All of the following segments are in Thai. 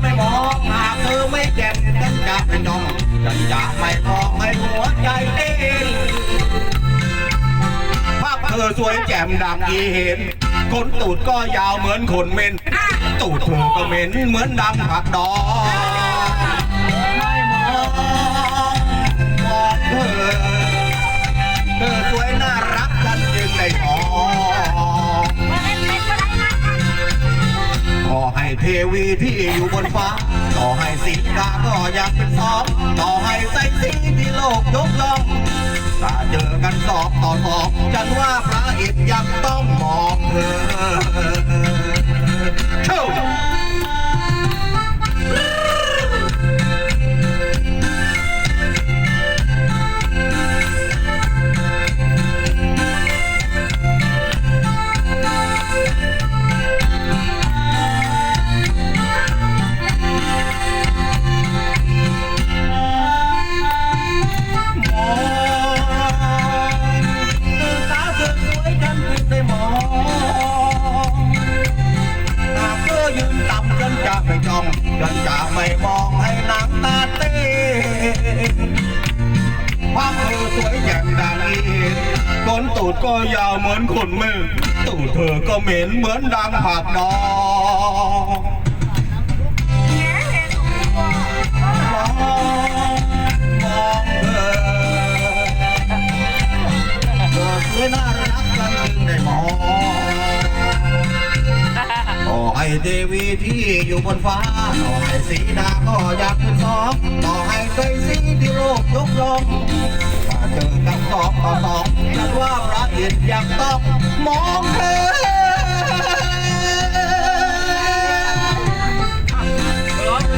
ไม่มองหากเธอไม่เจ็บฉันจะไม่ยอมฉันจะไม่พองให้หัวใจเต้นภาพเธอสวยแจ่มดังอีเห็นขนตูดก็ยาวเหมือนขนเมนตูดเธอก็เหม็นเหมือนดำผักดอง เทวีที่อยู่บนฟ้า ต่อให้สิกาก็อยากเป็นสองต่อให้ใส่สีที่โลกยกย่องถ้าเจอกันสอบต่อสอบ ฉันว่าพระอิฐยังต้องมองเธอ ไม่จ้องฉันจะไม่มองให้น้ำตาเต้ความเธอสวยแจ่มดังอีก้นตูดก็ยาวเหมือนขนมือตูดเธอก็เหม็นเหมือนดังผักดอง เทวีที่อยู่บนฟ้าต่อให้สีดาก็อยากเป็นสองต่อให้ใครสีที่โลกยกยองถ้าเจอกับสองต่อสองนับว่าพระอินทร์ยังต้องมองเธอ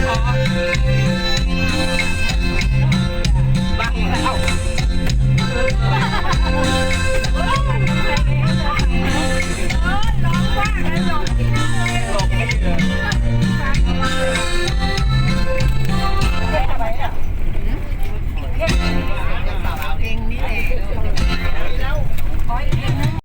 ขอ